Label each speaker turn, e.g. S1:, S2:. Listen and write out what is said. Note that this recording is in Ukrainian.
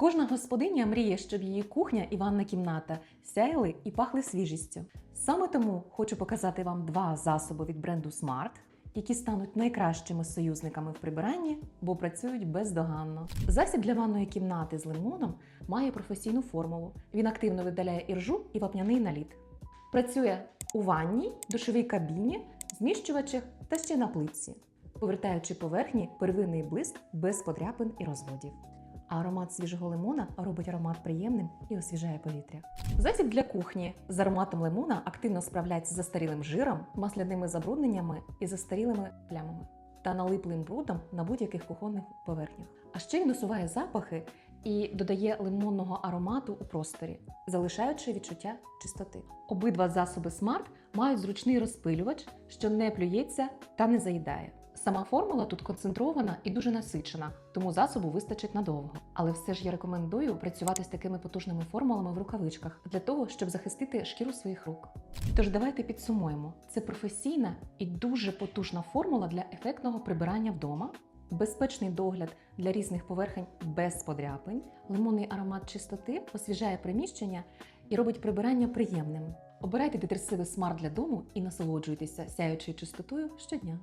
S1: Кожна господиня мріє, щоб її кухня і ванна кімната сяяли і пахли свіжістю. Саме тому хочу показати вам два засоби від бренду Smart, які стануть найкращими союзниками в прибиранні, бо працюють бездоганно. Засіб для ванної кімнати з лимоном має професійну формулу. Він активно видаляє іржу і вапняний наліт. Працює у ванній, душовій кабіні, зміщувачах та ще на плитці, повертаючи поверхні первинний блиск без подряпин і розводів. А аромат свіжого лимона робить аромат приємним і освіжає повітря. Засіб для кухні з ароматом лимона активно справляється з застарілим жиром, масляними забрудненнями і застарілими плямами та налиплим брудом на будь-яких кухонних поверхнях. А ще він усуває запахи і додає лимонного аромату у просторі, залишаючи відчуття чистоти. Обидва засоби Smart мають зручний розпилювач, що не плюється та не заїдає. Сама формула тут концентрована і дуже насичена, тому засобу вистачить надовго. Але все ж я рекомендую працювати з такими потужними формулами в рукавичках для того, щоб захистити шкіру своїх рук. Тож давайте підсумуємо: це професійна і дуже потужна формула для ефектного прибирання вдома, безпечний догляд для різних поверхень без подряпин, лимонний аромат чистоти освіжає приміщення і робить прибирання приємним. Обирайте детерсиви смарт для дому і насолоджуйтеся сяючою чистотою щодня.